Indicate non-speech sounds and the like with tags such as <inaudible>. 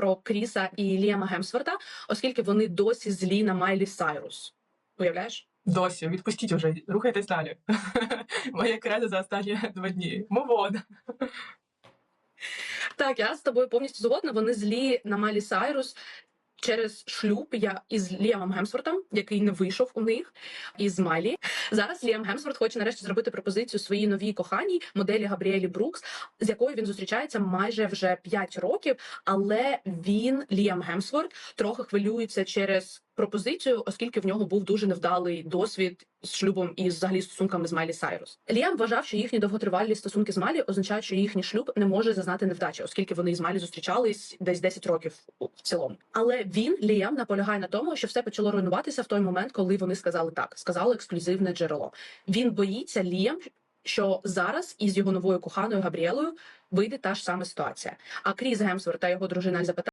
про Кріса і Ліама Гемсворта, оскільки вони досі злі на Майлі Сайрус. Уявляєш? Досі, відпустіть уже, рухайтесь далі. <laughs> Моє кредо за останні два дні. Мовон. Так, я з тобою повністю згодна. Вони злі на Майлі Сайрус через шлюб я із Ліамом Гемсвортом, який не вийшов у них, із Малі. Зараз Ліам Гемсворт хоче нарешті зробити пропозицію своїй новій коханій моделі Габріелі Брукс, з якою він зустрічається майже вже 5 років. Але він, Ліам Гемсворт, трохи хвилюється через пропозицію, оскільки в нього був дуже невдалий досвід з шлюбом і взагалі стосунками з Майлі Сайрус. Ліам вважав, що їхні довготривалі стосунки з Майлі означають, що їхній шлюб не може зазнати невдачі, оскільки вони з Майлі зустрічались десь 10 років в цілому. Але він Ліам наполягає на тому, що все почало руйнуватися в той момент, коли вони сказали так, сказало ексклюзивне джерело. Він боїться Ліам. Що зараз із його новою коханою Габріелою вийде та ж сама ситуація. А Кріс Гемсворт та його дружина Елізабет